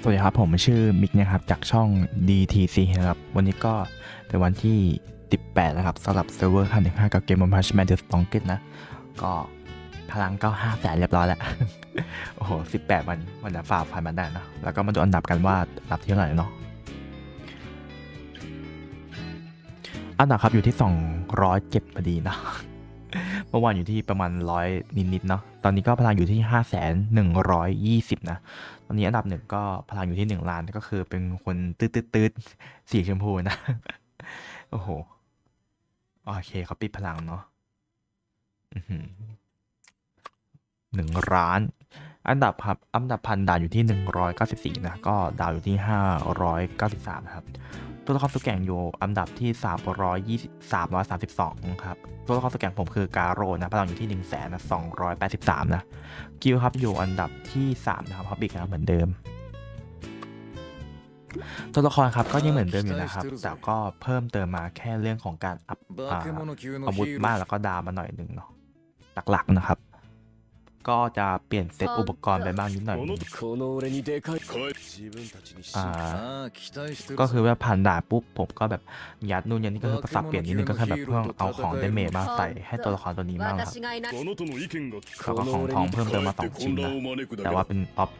สวัสดีครับ ผมชื่อมิกนะครับ จากช่อง DTC นะครับ วันนี้ก็เป็นวันที่ 18 นะครับสำหรับเซิร์ฟเวอร์คันที่5กับเกม One Punch Man The Strongest นะ ก็พลังก็5แสนเรียบร้อยแล้ว โอ้โห 18 วันวันจะฝ่าฟันมันได้นะ แล้วก็มาดูอันดับกันว่าอันดับที่เท่าไหร่เนาะอันดับครับอยู่ที่ 207พอดีนะ เมื่อวานอยู่ที่ประมาณร้อยนิดๆเนาะตอนนี้ก็พลังอยู่ที่ 5 1 2 0 นะ ตอนนี้อันดับหนึ่งก็พลังอยู่ที่หนึ่งล้านก็คือเป็นคนตืดตืดตืดๆสีชมพูนะ โอ้โห โอเคเขาปิดพลังเนาะหนึ่งล้าน อันดับครับอันดับพันดาวอยู่ที่ 194 นะ ก็ดาวอยู่ที่ 593 นะครับ ตัวละครสุดแก่งอยู่อันดับที่ 320 332 ครับ ตัวละครสุดแก่งผมคือกาโรนะพลังอยู่ที่ 1 2 8 3 นะ กิวครับอยู่อันดับที่ 3 นะครับพับบิกนะเหมือนเดิม ตัวละครครับก็ยังเหมือนเดิมอยู่นะครับ แต่ก็เพิ่มเติมมาแค่เรื่องของการอัพอาวุธมากแล้วก็ดาวมาหน่อยหนึ่งเนาะหลักๆนะครับ ก็จะเปลี่ยนเซตอุปกรณ์ไปบ้างนิดหน่อย อ่า ก็คือว่าผ่านด่านปุ๊บผมก็แบบยัดนู่นยัดนี่ก็คือปรับเปลี่ยนนิดนึงก็คือแบบเพิ่มเอาของเดเมจมาใส่ให้ตัวละครตัวนี้มากครับเขาก็ของทองเพิ่มเติมมาสองชิ้นนะแต่ว่าเป็นออฟ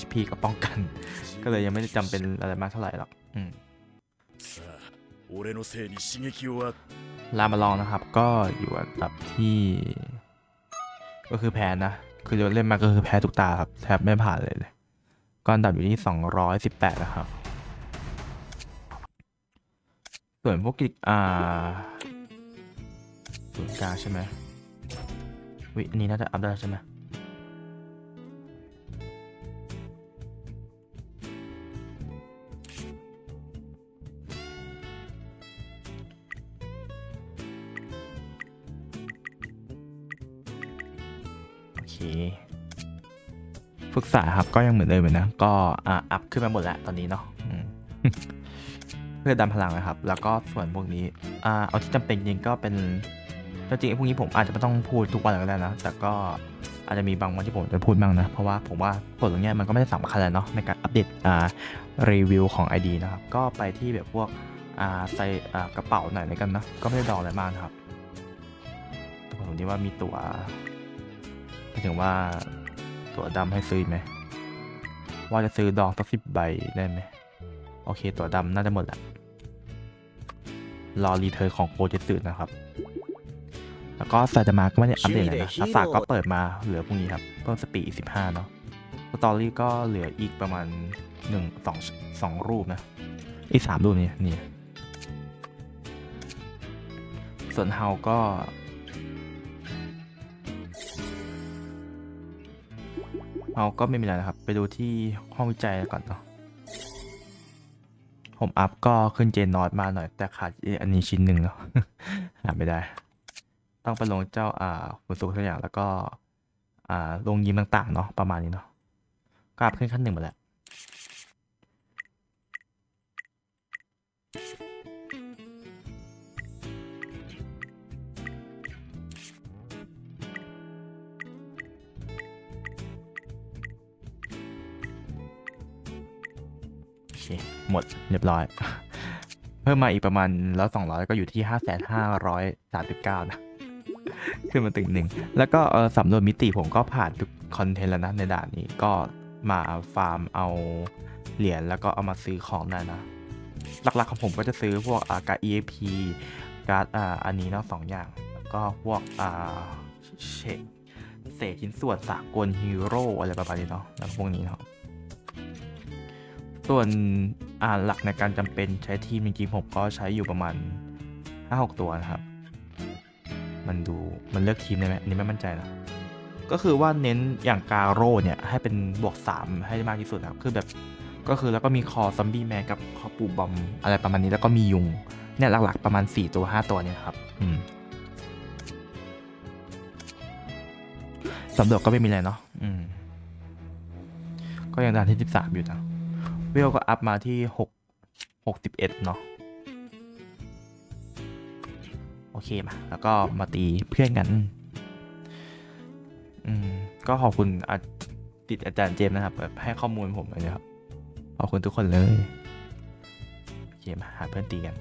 HP กับป้องกัน ก็เลยยังไม่ได้จำเป็นอะไรมากเท่าไหร่หรอกอืมลามาลองนะครับ ก็อยู่อันดับที่ ก็คือแพ้นะ คือเล่นมาก็คือแพ้ทุกตาครับ แทบไม่ผ่านเลยเลยก็อันดับอยู่ที่ 218 นะครับ ส่วนพวกกิจอ่าส่วนกลางใช่ไหมวิอันนี้น่าจะอัพได้ใช่ไหม เคฝึกษาครับก็ยังเหมือนเดิมอยู่นะ ก็อ่าอัพขึ้นมาหมดแล้วตอนนี้เนาะเพื่อดันพลังนะครับ แล้วก็ส่วนพวกนี้อ่าเอาที่จำเป็นจริงก็เป็นจริงๆไอ้พวกนี้ผมอาจจะไม่ต้องพูดทุกวันก็ได้นะ แต่ก็อาจจะมีบางวันที่ผมจะพูดบ้างนะ เพราะว่าผมว่าผลตรงนี้มันก็ไม่ได้สำคัญเลยเนาะในการอัปเดตอ่ารีวิวของ ID นะครับ ก็ไปที่แบบพวกอ่าใส่อ่ากระเป๋าหน่อยแล้วกันนะ ก็ไม่ได้ดองอะไรมากครับผมคิดว่ามีตัว หมายถึงว่าตัวดำให้ซื้อไหมว่าจะซื้อดองสักสิบใบได้ไหมโอเค ตัวดำน่าจะหมดละรอรีเทิร์นของโปรเจกต์นะครับ แล้วก็ซาจามาก็ไม่ได้อัปเดตเลยนะทักษะก็เปิดมาเหลือพรุ่งนี้ครับเพิ่มสปีดสิบห้าเนาะสตอรี่ก็เหลืออีกประมาณหนึ่งสองสองรูปนะ อีกสามรูปนี่นี่ส่วนเฮาก็ เฮาก็ไม่มีอะไรนะครับ ไปดูที่ห้องวิจัยก่อนเนาะผมอัพก็ขึ้นเจนนอตมาหน่อย แต่ขาดอันนี้ชิ้นหนึ่งเนาะหาไม่ได้ ต้องไปลงเจ้าอ่าฝนสุกทุกอย่างแล้วก็อ่าลงยิมต่างๆเนาะประมาณนี้เนาะก็อัพขึ้นขั้นหนึ่งหมดแล้ว เค หมดเรียบร้อย เพิ่มมาอีกประมาณแล้วสองร้อยก็อยู่ที่ห้าแสนห้าร้อยสามสิบเก้านะขึ้นมาตึงหนึ่ง แล้วก็สำรวจมิติผมก็ผ่านทุกคอนเทนต์แล้วนะในด่านนี้ก็มาฟาร์มเอาเหรียญแล้วก็เอามาซื้อของได้นะ หลักๆของผมก็จะซื้อพวกอาการ EAP การ์ดอ่าอันนี้เนาะสองอย่าง แล้วก็พวกอ่าเชคเศษชิ้นส่วนสากลฮีโร่อะไรประมาณนี้เนาะแล้วพวกนี้เนาะ ส่วนอ่าหลักในการจำเป็นใช้ทีมจริงๆผมก็ใช้อยู่ประมาณ 5-6 ตัวนะครับ มันดูมันเลือกทีมได้ไหมอันนี้ไม่มั่นใจนะก็คือว่าเน้นอย่างกาโร่เนี่ย ให้เป็นบวก 3 ให้มากที่สุดครับ คือแบบก็คือแล้วก็มีคอซัมบี้แมนกับคอปูบอมอะไรประมาณนี้แล้วก็มียุงเนี่ยหลักๆ ประมาณ 4 ตัว 5 ตัวเนี่ยครับ อืมสำรวจก็ไม่มีอะไรเนาะอืม ก็ยังด่านที่ 13 อยู่นะ เวลก็อัพมาที่หกหกสิบเอ็ดเนาะโอเคมา แล้วก็มาตีเพื่อนกัน อืม ก็ขอบคุณอาติดอาจารย์เจมส์นะครับ แบบให้ข้อมูลผมเลยครับ ขอบคุณทุกคนเลยโอเคมาหาเพื่อนตีกัน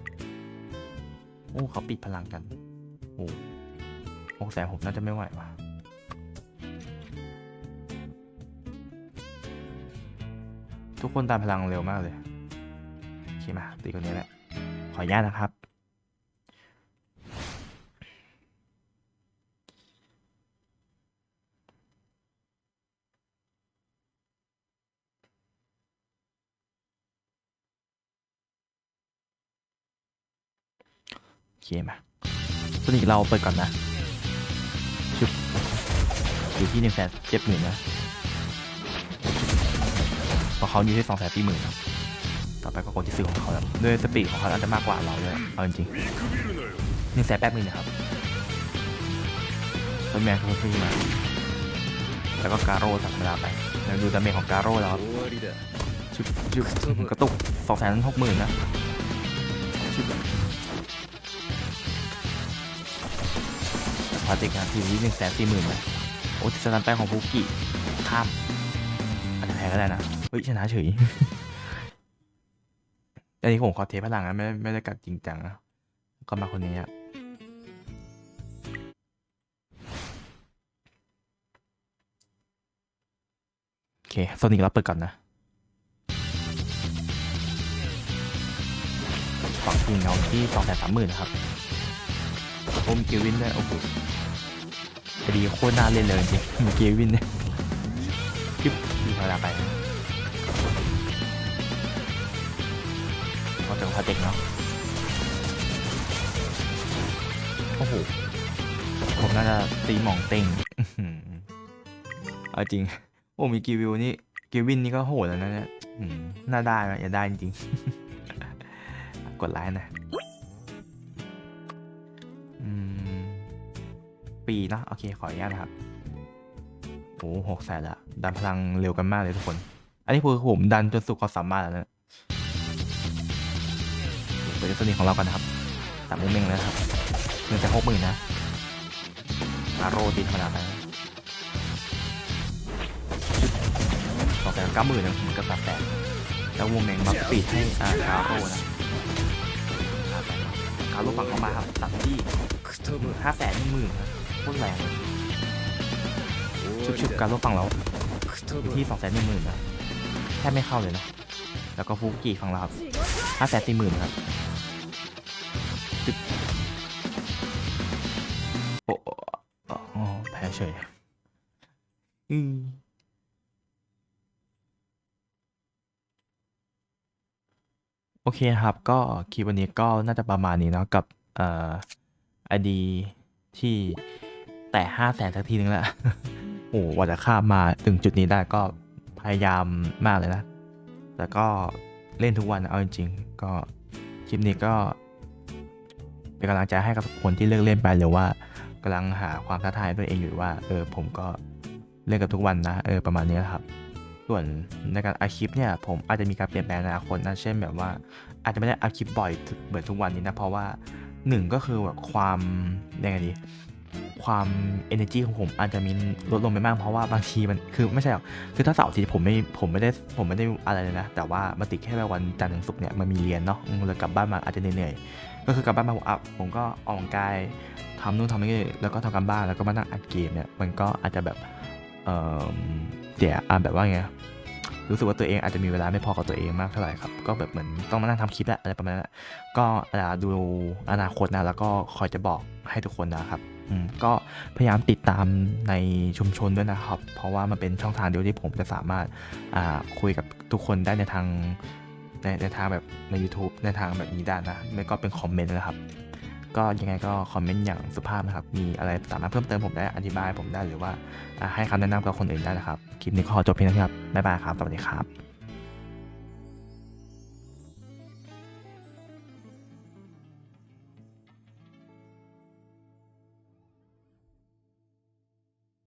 โอ้เขาปิดพลังกัน โอ้หกแสนผมน่าจะไม่ไหวว่ะ ทุกคนตามพลังเร็วมากเลยโอเคมาตีคนนี้แหละ ขออนุญาตนะครับ โอเคมาตัวนี้เราเปิดก่อนนะชุบอยู่ที่หนึ่งแสนเจ็ดหมื่นนะ ราะเขาอยู่ที่สองแสนสี่หมื่นครับต่อไปก็กดที่ซื้อของเขาครับด้วยสปีดของเขาอาจจะมากกว่าเราด้วยเอาจริงๆหนึ่งแสนแป๊บนึงนะครับต้นแมนเขาขึ้นมาแล้วก็การโร่ธรรมดาไปแล้วดูดาเมจของการโร่แล้วชุบชุบกระตุกสองแสนหกหมื่นนะพาติกนะทีนี้หนึ่งแสนสี่หมื่นนะโอ้สแตนแป้งของภูกิข้าม อาจจะแพ้ก็ได้นะเฮ้ยชนะเฉยอันนี้ผมขอเทพลังนะไม่ไม่ได้กัดจริงจังนะก็มาคนนี้อะโอเคโซนิกเราเปิดก่อนนะฝั่งทีมเราที่สองแสนสามหมื่นนะครับโอมเกวินด้วยโอ้โหคดีโคตรน่าเล่นเลยจริงๆมีเกวินเนี่ย จิ๊บดีธรรมดาไปเราจะพาเด็กเนาะโอ้โหผมน่าจะตีหมองเต็งเอาจริง โอ้มีกีวิวนี่กีวินนี่ก็โหดแล้วนะเนี่ยน่าได้ไหมอย่าได้จริงกดไลค์นะปีเนอะโอเคขออนุญาตนะครับ หหกแสนละดันพลังเร็วกันมากเลยทุกคน อันนี้คือผมดันจนสุดความสามารถแล้วนะเปิดตัวนี้ของเรากันนะครับสามเม่งแล้วครับเงินจะหกหมื่นนะอาโรตีธรรมดาไปต่อไปเก้าหมื่นนะเมือนกับาแสนแล้ววงเมงมาปีดให้อาคาโรนะคาโรฝั่งเข้ามาครับตัดที่ห้าแสนหนึ่งหมื่นโคตรแรง ชุบๆการลบฝั่งเราที่สองแสนหนึ่งหมื่นนะแทบไม่เข้าเลยนะแล้วก็ฟุกิฝั่งเราครับห้าแสนสี่หมื่นครับโอ้โอแพ้เฉยอืมโอเคครับก็คลิปวันนี้ก็น่าจะประมาณนี้เนาะกับเอ่อไอดีที่แต่ห้าแสนสักทีนึงและ โอ้กว่าจะข้ามมาถึงจุดนี้ได้ก็พยายามมากเลยนะ แต่ก็เล่นทุกวันเอาจริงๆ ก็คลิปนี้ก็เป็นกำลังใจให้กับคนที่เลิกเล่นไปหรือว่ากำลังหาความท้าทายตัวเองอยู่ว่า เออผมก็เล่นกับทุกวันนะเออประมาณนี้ครับ ส่วนในการอัดคลิปเนี่ยผมอาจจะมีการเปลี่ยนแปลงในอนาคตนะเช่นแบบว่า อาจจะไม่ได้อัดคลิปบ่อยเหมือนทุกวันนี้นะเพราะว่าหนึ่งก็คือแบบความยังไงดี ความ energy ของผมอาจจะมีลดลงไปมากเพราะว่าบางทีมันคือไม่ใช่หรอกคือถ้าเสาร์อาทิตย์ผมไม่ผมไม่ได้ผมไม่ได้อะไรเลยนะ แต่ว่ามาติดแค่วันจันทร์ถึงศุกร์เนี่ยมันมีเรียนเนาะอืมเลยกลับบ้านมาอาจจะเหนื่อยๆก็คือกลับบ้านมาผมอัพผมก็ออกกำลังกายทำนู่นทำนี่แล้วก็ทำการบ้านแล้วก็มานั่งอัดเกมเนี่ยมันก็อาจจะแบบเออเสียอ่าแบบว่าไงรู้สึกว่าตัวเองอาจจะมีเวลาไม่พอกับตัวเองมากเท่าไหร่ครับ ก็แบบเหมือนต้องมานั่งทำคลิปแหละอะไรประมาณนั้นแหละก็อาจจะดูอนาคตนะแล้วก็คอยจะบอกให้ทุกคนนะครับ ก็พยายามติดตามในชุมชนด้วยนะครับ เพราะว่ามันเป็นช่องทางเดียวที่ผมจะสามารถคุยกับทุกคนได้ในทางในในทางแบบใน YouTube ในทางแบบนี้ได้นะไม่ก็เป็นคอมเมนต์นะครับ ก็ยังไงก็คอมเมนต์อย่างสุภาพนะครับ มีอะไรสามารถเพิ่มเติมผมได้อธิบายผมได้หรือว่าอ่าให้คำแนะนำกับคนอื่นได้นะครับ คลิปนี้ก็ขอจบเพียงเท่านี้ครับบ๊ายบายครับสวัสดีครับ